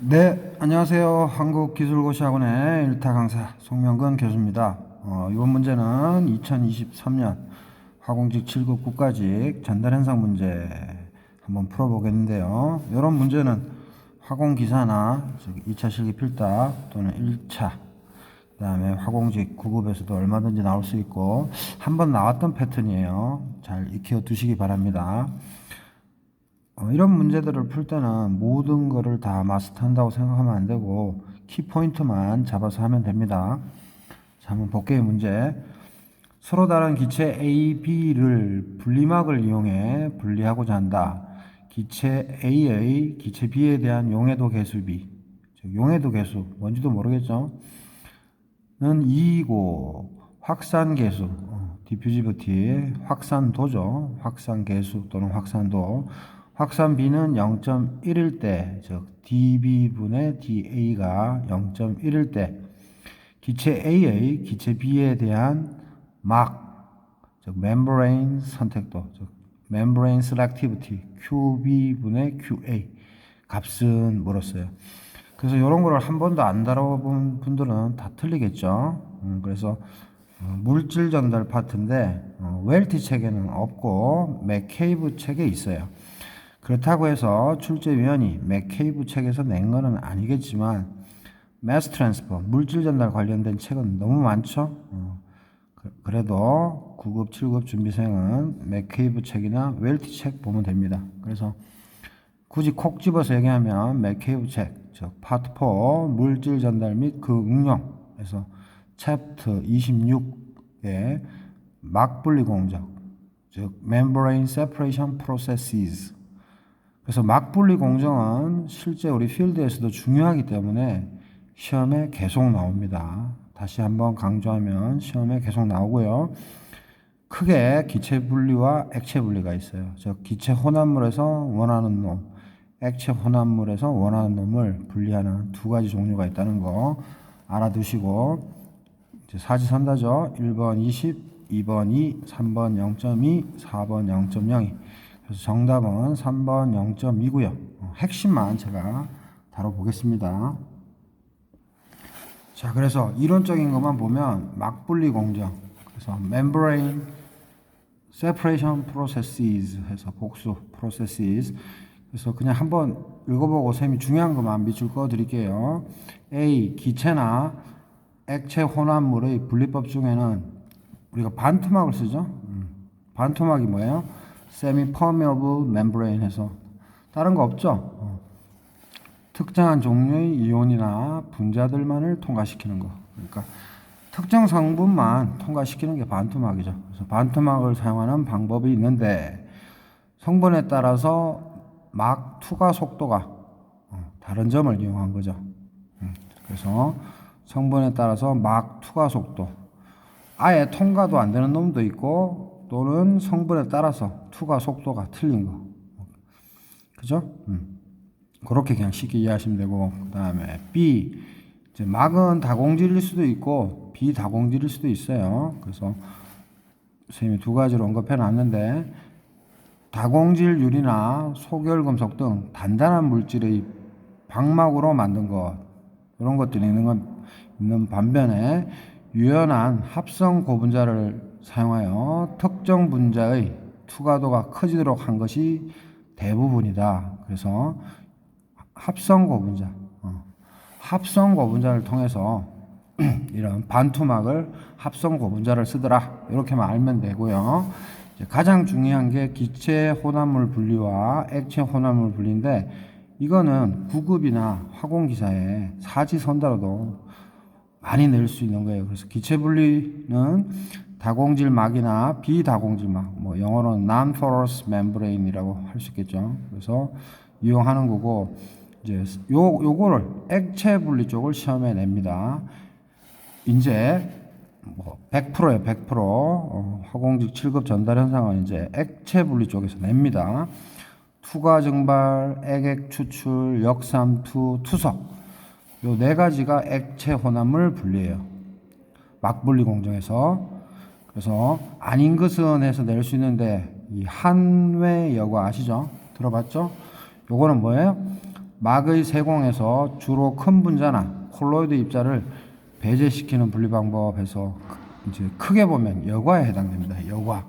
네, 안녕하세요. 한국기술고시학원의 일타 강사 송명근 교수입니다. 어, 이번 문제는 2023년 화공직 7급 국가직 전달 현상 문제 한번 풀어보겠는데요. 이런 문제는 화공기사나 2차 실기 필답 또는 1차 그 다음에 화공직 9급에서도 얼마든지 나올 수 있고 한 번 나왔던 패턴이에요. 잘 익혀 두시기 바랍니다. 어, 이런 문제들을 풀 때는 모든 거를 다 마스터한다고 생각하면 안 되고 키포인트만 잡아서 하면 됩니다. 자, 한번 볼게요, 문제. 서로 다른 기체 A, B를 분리막을 이용해 분리하고자 한다. 기체 A의 기체 B에 대한 용해도. 즉, 용해도 계수, 뭔지도 모르겠죠? 는 2이고, 확산 어, 디퓨지비티, 확산도죠. 확산 계수 또는 확산도. 확산 B는 0.1일 때, 즉 dB분의 dA가 0.1일 때 기체 A의 기체 B에 대한 막, 즉 membrane 선택도, 즉 membrane selectivity QB분의 QA 값은 물었어요. 그래서 이런 거를 한 번도 안 다뤄본 분들은 다 틀리겠죠. 음, 그래서 어, 물질 전달 파트인데 어, 웰티 책에는 없고 맥케이브 책에 있어요. 그렇다고 해서 출제위원이 맥케이브 책에서 낸 거는 아니겠지만 매스 트랜스퍼 물질 전달 관련된 책은 너무 많죠. 어, 그, 래도 9급, 7급 준비생은 맥케이브 책이나 웰티 책 보면 됩니다. 그래서 굳이 콕 집어서 얘기하면 맥케이브 책, 즉 파트 4 물질 전달 및 그 응용에서 챕터 26의 막분리 공정, 즉 membrane separation processes 그래서 막분리 공정은 실제 우리 필드에서도 중요하기 때문에 시험에 계속 나옵니다. 다시 한번 강조하면 시험에 계속 나오고요. 크게 기체 분리와 액체 분리가 있어요. 즉 기체 혼합물에서 원하는 놈, 액체 혼합물에서 원하는 놈을 분리하는 두 가지 종류가 있다는 거 알아두시고 이제 사지선다죠. 1번 20, 2번 2, 3번 0.2, 4번 0.02. 그래서 정답은 3번 0.2고요. 핵심만 제가 다뤄보겠습니다. 자, 그래서 이론적인 것만 보면 막분리 공정, 그래서 membrane separation processes 해서 복수 processes. 그래서 그냥 한번 읽어보고 쌤이 중요한 것만 밑줄 그어 드릴게요. A 기체나 액체 혼합물의 분리법 중에는 우리가 반투막을 쓰죠. 음, 반투막이 뭐예요? Semi-permeable membrane 해서 다른 거 없죠. 어. 특정한 종류의 이온이나 분자들만을 통과시키는 거. 그러니까 특정 성분만 통과시키는 게 반투막이죠. 그래서 반투막을 사용하는 방법이 있는데 성분에 따라서 막 투과 속도가 어, 다른 점을 이용한 거죠. 음, 그래서 성분에 따라서 막 투과 속도 아예 통과도 안 되는 놈도 있고 또는 성분에 따라서 투과 속도가 틀린 거. 그죠? 음. 그렇게 그냥 쉽게 이해하시면 되고 그다음에 B 이제 막은 다공질일 수도 있고 비다공질일 수도 있어요. 그래서 선생님이 두 가지로 언급해 놨는데 다공질 유리나 소결금속 등 단단한 물질의 방막으로 만든 것 이런 것들이 있는 건 있는 반면에 유연한 합성 고분자를 사용하여 특정 분자의 투과도가 커지도록 한 것이 대부분이다. 그래서 합성 고분자, 어, 합성 고분자를 통해서 이런 반투막을 합성 고분자를 쓰더라. 이렇게만 알면 되고요. 가장 중요한 게 기체 혼합물 분리와 액체 혼합물 분리인데 이거는 구급이나 화공기사에 사지 선다로도 많이 낼 수 있는 거예요. 그래서 기체 분리는 다공질막이나 비다공질막, 뭐 영어로는 non-porous membrane이라고 할 수 있겠죠. 그래서 이용하는 거고 이제 요 요거를 액체 분리 쪽을 시험에 냅니다. 이제 뭐 100%예요, 100%. 어, 화공직 7급 전달 현상은 이제 액체 분리 쪽에서 냅니다. 투과 증발, 액액 추출, 역삼투, 투석. 요 네 가지가 액체 혼합물 분리예요. 막분리 공정에서. 그래서 아닌 것은 해서 낼 수 있는데 이 한외 여과 아시죠? 들어봤죠? 요거는 뭐예요? 막의 세공에서 주로 큰 분자나 콜로이드 입자를 배제시키는 분리 방법에서 크- 이제 크게 보면 여과에 해당됩니다. 여과.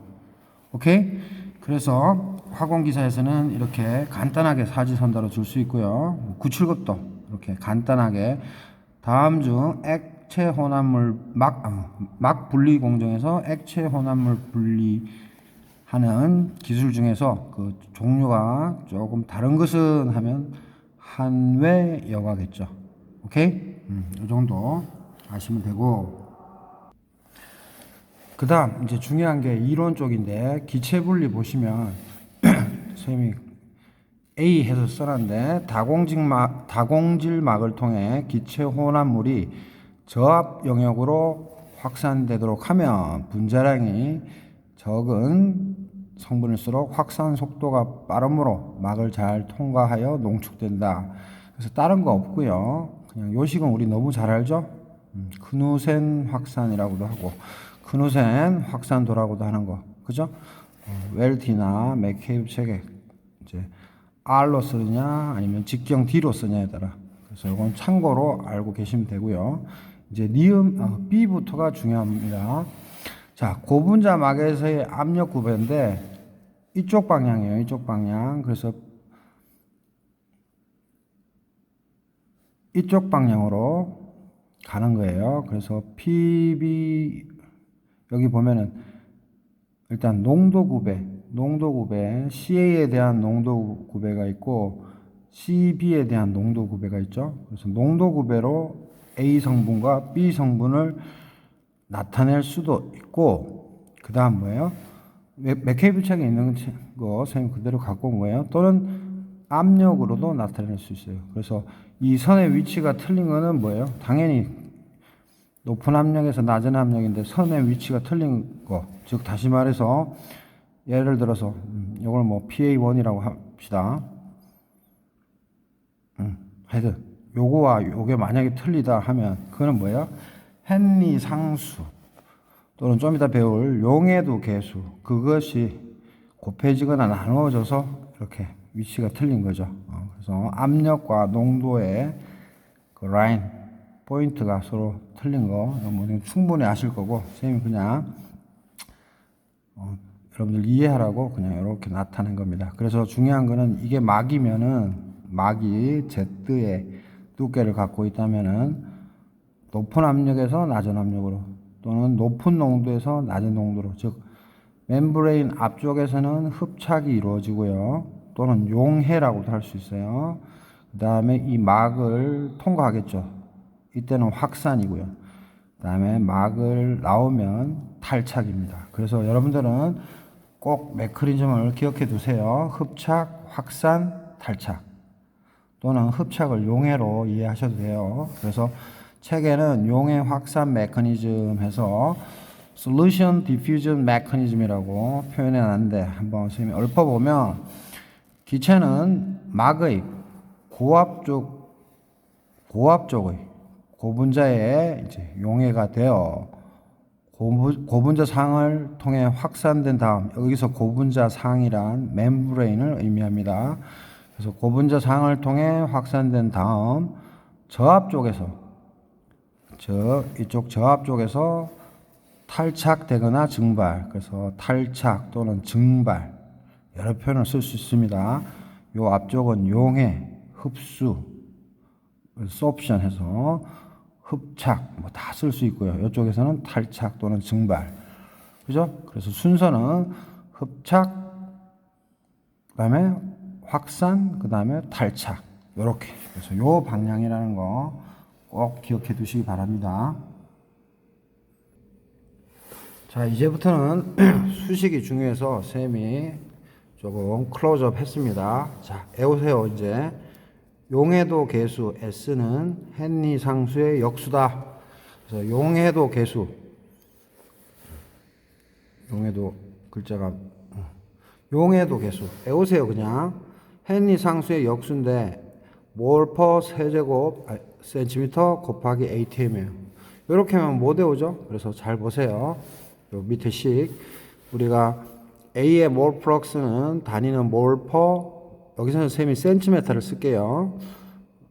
오케이? 그래서 화공 기사에서는 이렇게 간단하게 사지선다로 줄 수 있고요. 97급도 이렇게 간단하게 다음 중 액 체 혼합물 막, 아, 막 분리 공정에서 액체 혼합물 분리하는 기술 중에서 그 종류가 조금 다른 것은 하면 한외 여과겠죠. 오케이? 음, 이 정도 아시면 되고 그 다음 이제 중요한 게 이론 쪽인데 기체 분리 보시면 선생님이 A 해서 써놨는데 다공질 막, 다공질 막을 통해 기체 혼합물이 저압 영역으로 확산되도록 하면 분자량이 적은 성분일수록 확산 속도가 빠르므로 막을 잘 통과하여 농축된다. 그래서 다른 거 없고요. 그냥 요식은 우리 너무 잘 알죠? 음, 크누센 확산이라고도 하고 크누센 확산도라고도 하는 거. 그죠? 어, 웰티나 맥케이브 책에 이제 R로 쓰느냐 아니면 직경 D로 쓰냐에 따라 그래서 이건 참고로 알고 계시면 되고요. 이제 니은 어, B부터가 중요합니다. 자 고분자 막에서의 압력 구배인데 이쪽 방향이에요. 이쪽 방향. 그래서 이쪽 방향으로 가는 거예요. 그래서 PB 여기 보면은 일단 농도 구배, 농도 구배, CA에 대한 농도 구배가 있고 CB에 대한 농도 구배가 있죠. 그래서 농도 구배로 A 성분과 B 성분을 나타낼 수도 있고 그 다음 뭐예요? 맥케이브 책에 있는 거 선생님 그대로 갖고 온 거예요. 또는 압력으로도 나타낼 수 있어요. 그래서 이 선의 위치가 틀린 거는 뭐예요? 당연히 높은 압력에서 낮은 압력인데 선의 위치가 틀린 거. 즉 다시 말해서 예를 들어서 음, 이걸 뭐 PA1이라고 합시다. 음, 하여튼 요거와 요게 만약에 틀리다 하면 그거는 뭐예요? 헨리 상수 또는 좀 이따 배울 용해도 계수 그것이 곱해지거나 나누어져서 이렇게 위치가 틀린 거죠. 어, 그래서 압력과 농도의 그 라인 포인트가 서로 틀린 거뭐 충분히 아실 거고 선생님 그냥 어, 여러분들 이해하라고 그냥 이렇게 나타낸 겁니다. 그래서 중요한 거는 이게 막이면은 막이 Z의 두께를 갖고 있다면은 높은 압력에서 낮은 압력으로 또는 높은 농도에서 낮은 농도로 즉 멤브레인 앞쪽에서는 흡착이 이루어지고요. 또는 용해라고도 할 수 있어요. 그 다음에 이 막을 통과하겠죠. 이때는 확산이고요. 그 다음에 막을 나오면 탈착입니다. 그래서 여러분들은 꼭 메커니즘을 기억해 두세요. 흡착, 확산, 탈착. 또는 흡착을 용해로 이해하셔도 돼요. 그래서 책에는 용해 확산 메커니즘 해서 solution diffusion mechanism이라고 표현해 놨는데 한번 선생님이 읊어보면 기체는 막의 고압 쪽 고압 쪽의 고분자에 이제 용해가 되어 고분, 고분자 상을 통해 확산된 다음 여기서 고분자 상이란 멤브레인을 의미합니다. 그래서 고분자 상을 통해 확산된 다음 저압 쪽에서 저 이쪽 저압 쪽에서 탈착되거나 증발 그래서 탈착 또는 증발 여러 표현을 쓸 수 있습니다. 요 앞쪽은 용해, 흡수, 소옵션 해서 흡착 뭐 다 쓸 수 있고요. 이쪽에서는 탈착 또는 증발. 그죠? 그래서 순서는 흡착 그다음에 확산 그 다음에 탈착. 요렇게. 그래서 요 방향이라는 거 꼭 기억해 두시기 바랍니다. 자, 이제부터는 수식이 중요해서 쌤이 조금 클로즈업 했습니다. 자, 애오세요, 이제. 용해도 개수 S는 헨리 상수의 역수다. 그래서 용해도 개수. 용해도 글자가 어. 용해도 개수. 애오세요, 그냥. 헨리 상수의 역수인데 몰 퍼 세제곱 아, 센티미터 곱하기 ATM이에요. 이렇게 하면 못 외우죠? 그래서 잘 보세요. 요 밑에 식 우리가 A의 몰 플럭스는 단위는 몰 퍼 여기서는 쌤이 센티미터를 쓸게요.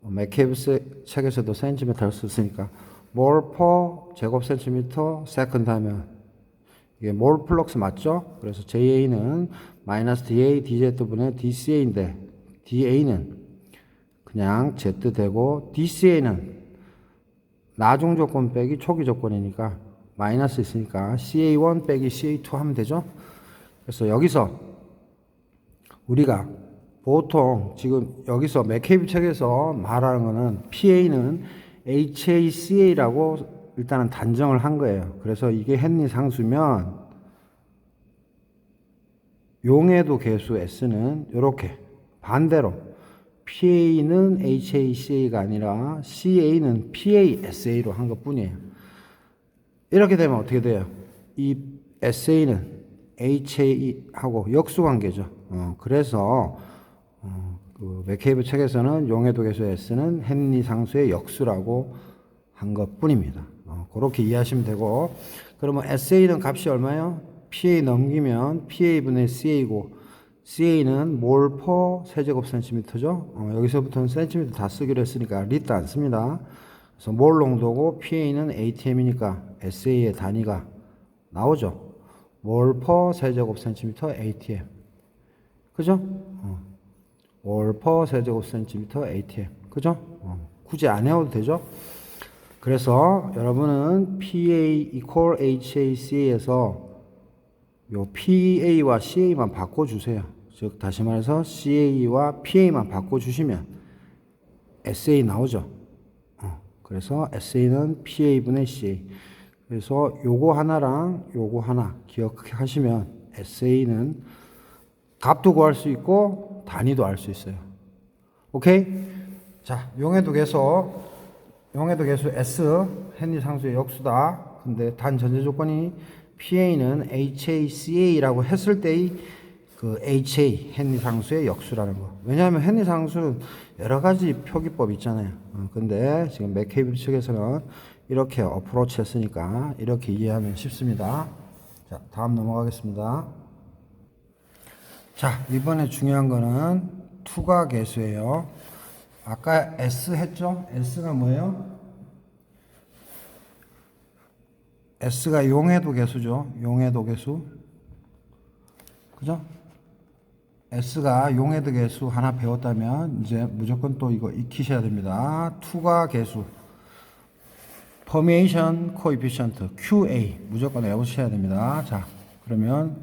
맥케이브 책에서도 센티미터를 썼으니까 몰 퍼 제곱 센티미터 세컨드 하면 이게 몰 플럭스 맞죠? 그래서 JA는 마이너스 DA DZ분의 DCA인데 DA는 그냥 Z 되고 DCA는 나중 조건 빼기 초기 조건이니까 마이너스 있으니까 CA1 빼기 CA2 하면 되죠? 그래서 여기서 우리가 보통 지금 여기서 맥케이브 책에서 말하는 거는 PA는 HACA라고 일단은 단정을 한 거예요. 그래서 이게 헨리 상수면 용해도 계수 S는 이렇게 반대로 PA는 HACA가 아니라 CA는 PASA로 한 것 뿐이에요. 이렇게 되면 어떻게 돼요? 이 SA는 HA하고 역수 관계죠. 어, 그래서 어, 그 맥케이브 책에서는 용해도 계수 S는 헨리 상수의 역수라고 한 것 뿐입니다. 어, 그렇게 이해하시면 되고 그러면 SA는 값이 얼마예요? PA 넘기면 PA분의 CA고 CA는 몰 퍼 세제곱 센티미터죠. 어, 여기서부터는 센티미터 다 쓰기로 했으니까 리터 안 씁니다. 그래서 몰 농도고 PA는 ATM이니까 SA의 단위가 나오죠. 몰 퍼 세제곱 센티미터 ATM. 그죠? 어. 몰 퍼 세제곱 센티미터 ATM. 그죠? 어, 굳이 안 해도 되죠? 그래서 여러분은 PA equal HAC에서 요 PA와 CA만 바꿔주세요. 즉, 다시 말해서 CA와 PA만 바꿔주시면 SA 나오죠. 어, 그래서 SA는 PA분의 CA. 그래서 요거 하나랑 요거 하나 기억하시면 SA는 값도 구할 수 있고 단위도 알 수 있어요. 오케이? 자, 용해도 계수 용해도 계수 S 헨리 상수의 역수다. 근데 단 전제 조건이 PA는 HACA라고 했을 때의 그 HA 헨리 상수의 역수라는 거. 왜냐하면 헨리 상수는 여러 가지 표기법 있잖아요. 어, 근데 지금 맥케이브 측에서는 이렇게 어프로치 했으니까 이렇게 이해하면 쉽습니다. 자, 다음 넘어가겠습니다. 자, 이번에 중요한 거는 투가 개수예요. 아까 S 했죠? S가 뭐예요? S가 용해도 개수죠. 용해도 개수. 그죠? S가 용해도 개수 하나 배웠다면 이제 무조건 또 이거 익히셔야 됩니다. 투가 개수. 퍼미에이션 코이피션트 QA 무조건 외우셔야 됩니다. 자, 그러면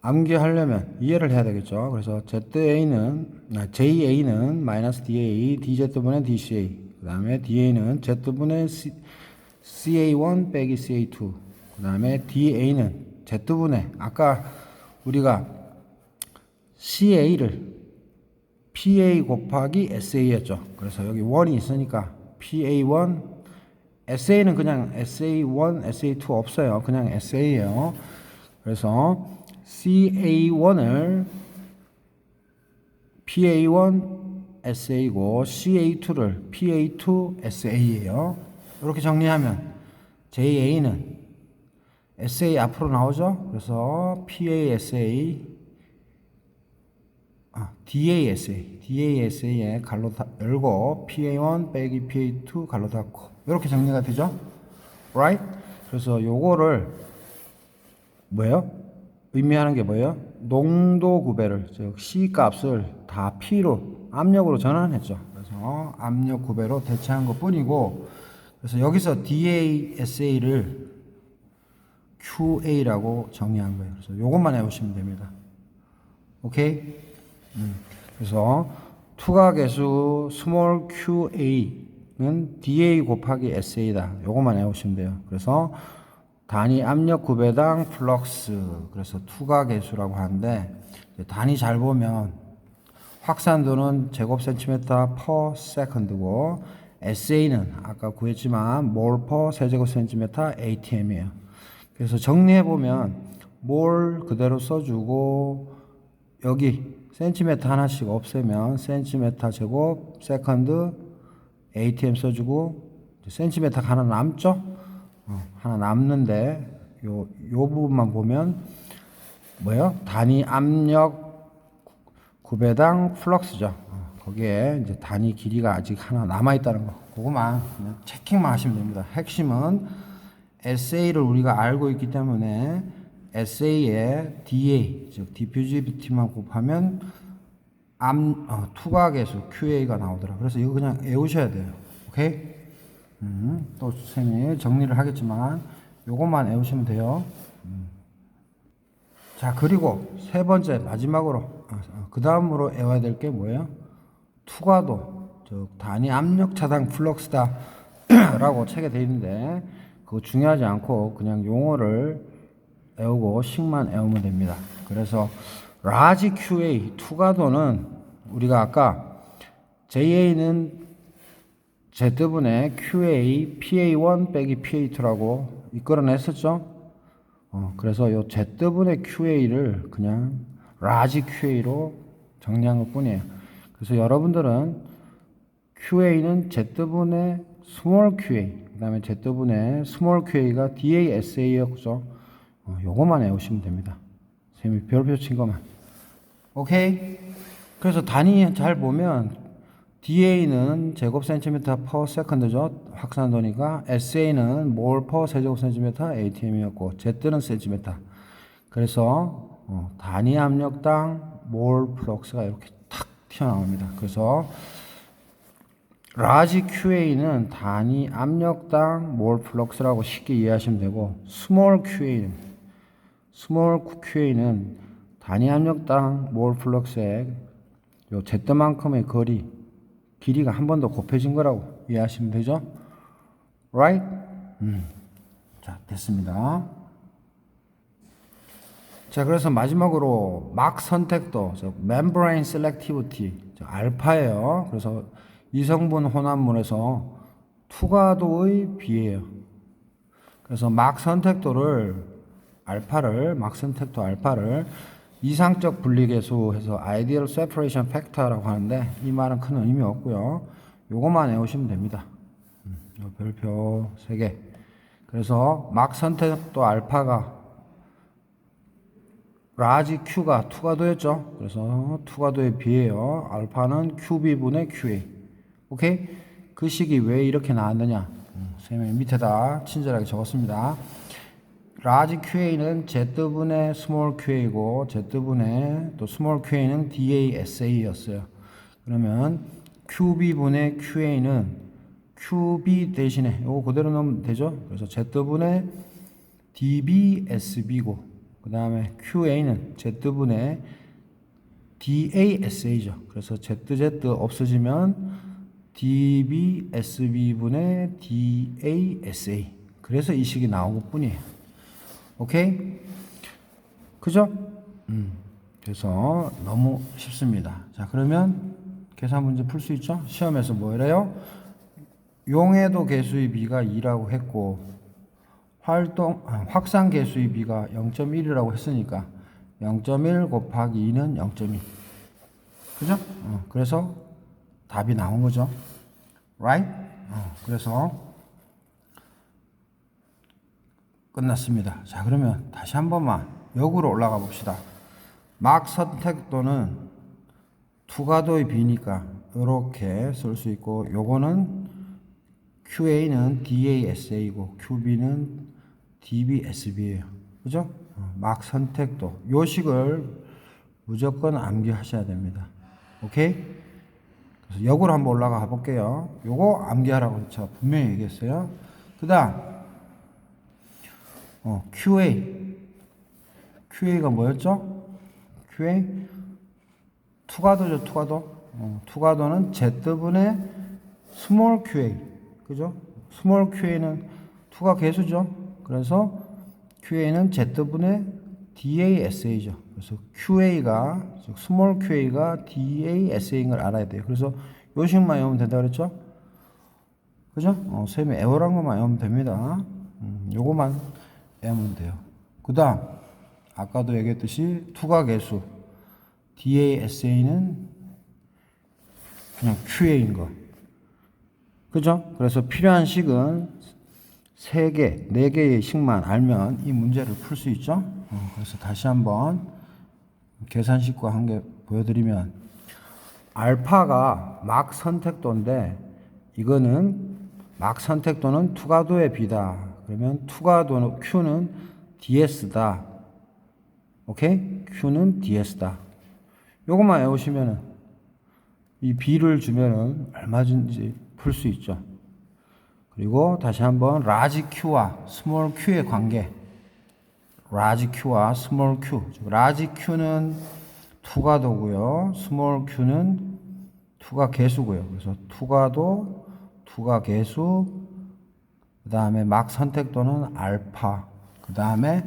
암기하려면 이해를 해야 되겠죠. 그래서 ZA는 아, JA는 마이너스 DA, DZ분의 DCA. 그 다음에 DA는 Z분의 C, CA1 빼기 CA2. 그 다음에 DA는 Z분의 아까 우리가 CA를 PA 곱하기 SA였죠. 그래서 여기 1이 있으니까 PA1 SA는 그냥 SA1, SA2 없어요. 그냥 SA예요. 그래서 CA1을 PA1 SA고 CA2를 PA2 SA예요. 이렇게 정리하면 JA는 SA 앞으로 나오죠. 그래서 PASA 아, DASA, DASA에 갈로 다, 열고 PA1 빼기 PA2 갈로 닫고 이렇게 정리가 되죠. right? 그래서 요거를 뭐예요? 의미하는 게 뭐예요? 농도 구배를 즉 C 값을 다 P로 압력으로 전환했죠. 그래서 압력 구배로 대체한 것 뿐이고 그래서 여기서 DASA를 QA라고 정의한 거예요. 그래서 요것만 해보시면 됩니다. 오케이? 음, 그래서 투가 개수 스몰 QA는 DA 곱하기 SA다. 요것만 외우시면 돼요. 그래서 단위 압력 구배당 플럭스 그래서 투가 개수라고 하는데 단위 잘 보면 확산도는 제곱 센티미터 퍼 세컨드고 SA는 아까 구했지만 몰 퍼 세제곱 센티미터 ATM이에요. 그래서 정리해 보면 몰 그대로 써주고 여기 센티미터 하나씩 없애면 센티미터 제곱 세컨드 ATM 써주고 센티미터 하나 남죠? 어, 하나 남는데 요, 요 부분만 보면 뭐예요? 단위 압력 구배당 플럭스죠. 어, 거기에 이제 단위 길이가 아직 하나 남아 있다는 거. 그거만 그냥 체킹만 하시면 됩니다. 핵심은 SA를 우리가 알고 있기 때문에 SA의 DA 즉 디퓨지비티만 곱하면 암 어, 투과 계수 QA가 나오더라. 그래서 이거 그냥 외우셔야 돼요. 오케이? 음, 또 선생님이 정리를 하겠지만 요것만 외우시면 돼요. 음. 자 그리고 세 번째 마지막으로 그 다음으로 외워야 될 게 뭐예요? 투과도 즉 단위 압력 차단 플럭스다 라고 책에 돼 있는데 그거 중요하지 않고 그냥 용어를 외우고 식만 외우면 됩니다. 그래서 라지 QA 투과도는 우리가 아까 JA는 Z분의 QA PA1 빼기 PA2라고 이끌어냈었죠. 어, 그래서 요 Z분의 QA를 그냥 라지 QA로 정리한 것 뿐이에요. 그래서 여러분들은 QA는 Z분의 스몰 QA, 그 다음에 Z분의 스몰 QA가 DASA였죠. 어, 요것만 외우시면 됩니다. 선생님이 별표 친 것만. 오케이? 그래서 단위 잘 보면 DA는 제곱 센티미터 퍼 세컨드죠. 확산도니까 SA는 몰 퍼 세제곱 센티미터 ATM이었고 Z는 센티미터. 그래서 어, 단위 압력당 몰 플럭스가 이렇게 탁 튀어나옵니다. 그래서 라지 QA는 단위 압력당 몰 플럭스라고 쉽게 이해하시면 되고 스몰 QA는 스몰 QA는 단위 압력당 몰 플럭스의 요 Z만큼의 거리 길이가 한 번 더 곱해진 거라고 이해하시면 되죠? Right? 음. 자, 됐습니다. 자, 그래서 마지막으로 막 선택도, 저 membrane selectivity, 저 알파예요. 그래서 이성분 혼합물에서 투과도의 비예요. 그래서 막 선택도를 알파를 막 선택도 알파를 이상적 분리계수 해서 ideal separation factor라고 하는데 이 말은 큰 의미 없고요. 요것만 외우시면 됩니다. 음, 요 별표 3개. 그래서 막 선택도 알파가 라지 Q가 투과도였죠. 그래서 투과도에 비해요. 알파는 QB분의 QA. 오케이? 그 식이 왜 이렇게 나왔느냐? 음, 선생님이 밑에다 친절하게 적었습니다. 라지 QA는 Z분의 스몰 QA고 Z분의 또 스몰 QA는 DASA였어요. 그러면 QB분의 QA는 QB 대신에 이거 그대로 넣으면 되죠. 그래서 Z분의 DBSB고 그 다음에 QA는 Z분의 DASA죠. 그래서 ZZ 없어지면 DBSB분의 DASA. 그래서 이 식이 나온 것 뿐이에요. 오케이? 그죠? 음. 그래서 너무 쉽습니다. 자, 그러면 계산 문제 풀 수 있죠? 시험에서 뭐래요? 용해도 개수의 비가 2라고 했고 활동 아, 확산 개수의 비가 0.1이라고 했으니까 0.1 곱하기 2는 0.2. 그죠? 어, 그래서 답이 나온 거죠. right? 어, 그래서 끝났습니다. 자, 그러면 다시 한 번만 역으로 올라가 봅시다. 막 선택도는 투가도의 비니까 이렇게 쓸 수 있고 요거는 QA는 DASA이고 QB는 DBSB예요. 그죠? 어, 막 선택도 요 식을 무조건 암기하셔야 됩니다. 오케이? 그래서 역으로 한번 올라가 볼게요. 요거 암기하라고 제가 분명히 얘기했어요. 그다음 어, QA. QA가 뭐였죠? QA? 투가도죠, 투가도. 어, 투가도는 Z분의 스몰 QA. 그죠? 스몰 QA는 투가 개수죠. 그래서 QA는 Z분의 DASA죠. 그래서 QA가, 즉 스몰 QA가 DASA인 걸 알아야 돼요. 그래서 요식만 외우면 된다 그랬죠? 그죠? 어, 쌤이 애월한 것만 외우면 됩니다. 음, 요거만 빼면 돼요. 그 다음, 아까도 얘기했듯이 투과계수, DASA는 그냥 QA인 거. 그죠? 그래서 필요한 식은 3개, 4개의 식만 알면 이 문제를 풀 수 있죠? 어, 그래서 다시 한번 계산식과 한 개 보여드리면 알파가 막 선택도인데 이거는 막 선택도는 투가도의 비다. 그러면 투가도 Q는 DS다. 오케이? Q는 DS다. 요것만 외우시면은 이 B를 주면은 얼마든지 풀 수 있죠. 그리고 다시 한번 라지 Q와 스몰 Q의 관계. 라지 Q와 스몰 Q. 즉 라지 Q는 투가도고요. 스몰 Q는 투가 개수고요. 그래서 투가도, 투가 개수, 그 다음에 막 선택도는 알파, 그 다음에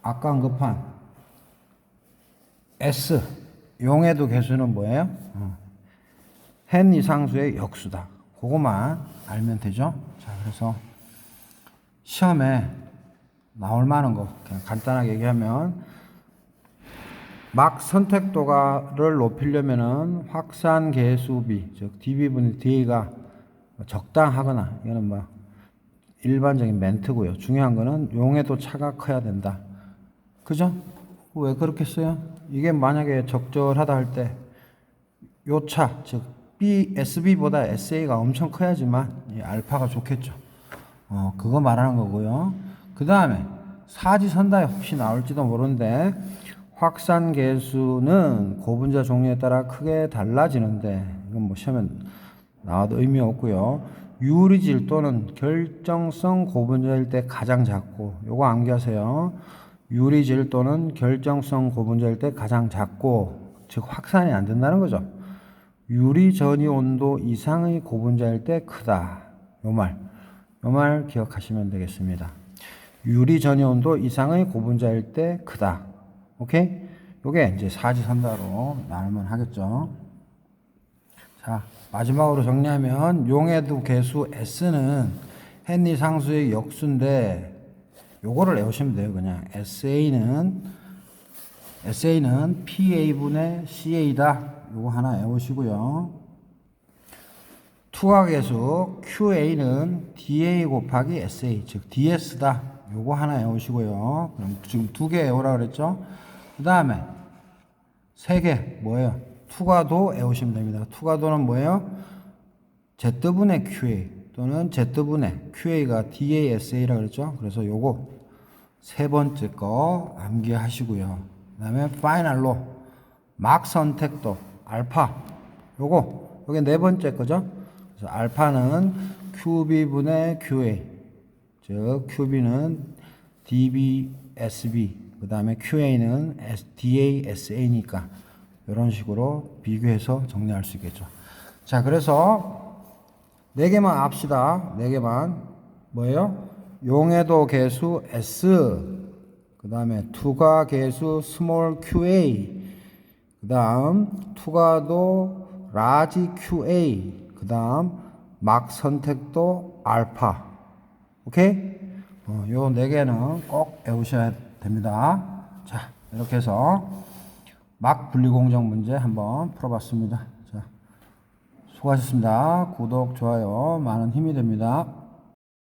아까 언급한 S, 용해도 개수는 뭐예요? 어. hen 이상수의 역수다. 그거만 알면 되죠. 자, 그래서 시험에 나올 만한 거 그냥 간단하게 얘기하면 막 선택도가를 높이려면은 확산 계수비 즉 db분의 da가 적당하거나 이거는 뭐 일반적인 멘트고요. 중요한 거는 용해도 차가 커야 된다. 그죠? 왜 그렇게 써요? 이게 만약에 적절하다 할 때 요 차, 즉 B, SB보다 SA가 엄청 커야지만 이 알파가 좋겠죠. 어, 그거 말하는 거고요. 그 다음에 사지선다에 혹시 나올지도 모르는데 확산 계수는 고분자 종류에 따라 크게 달라지는데 이건 뭐 시험에 나와도 의미 없고요. 유리질 또는 결정성 고분자일 때 가장 작고 요거 암기하세요. 유리질 또는 결정성 고분자일 때 가장 작고 즉 확산이 안 된다는 거죠. 유리 전이 온도 이상의 고분자일 때 크다. 요 말. 요 말 기억하시면 되겠습니다. 유리 전이 온도 이상의 고분자일 때 크다. 오케이? 요게 이제 사지선다로 나누면 하겠죠. 자, 마지막으로 정리하면 용해도 개수 S는 헨리 상수의 역수인데 요거를 외우시면 돼요. 그냥 SA는 SA는 PA분의 CA다. 요거 하나 외우시고요. 투하계수 QA는 DA 곱하기 SA 즉 DS다. 요거 하나 외우시고요. 그럼 지금 두 개 외우라 그랬죠? 그 다음에 세 개 뭐예요? 투가도 외우시면 됩니다. 투가도는 뭐예요? Z분의 QA 또는 Z분의 QA가 DASA라 그랬죠? 그래서 요거 세 번째 거 암기하시고요. 그 다음에 파이널로 막 선택도 알파 요거 요게 네 번째 거죠? 그래서 알파는 QB분의 QA 즉 QB는 DBSB 그 다음에 QA는 DASA니까 이런 식으로 비교해서 정리할 수 있겠죠. 자, 그래서 네 개만 합시다. 네 개만 뭐예요? 용해도 개수 S, 그 다음에 투가 개수 스몰 QA, 그 다음 투가도 라지 QA, 그 다음 막 선택도 알파. 오케이? 어, 요네 개는 꼭 외우셔야 됩니다. 자, 이렇게 해서 막 분리공정 문제 한번 풀어봤습니다. 자, 수고하셨습니다. 구독, 좋아요 많은 힘이 됩니다.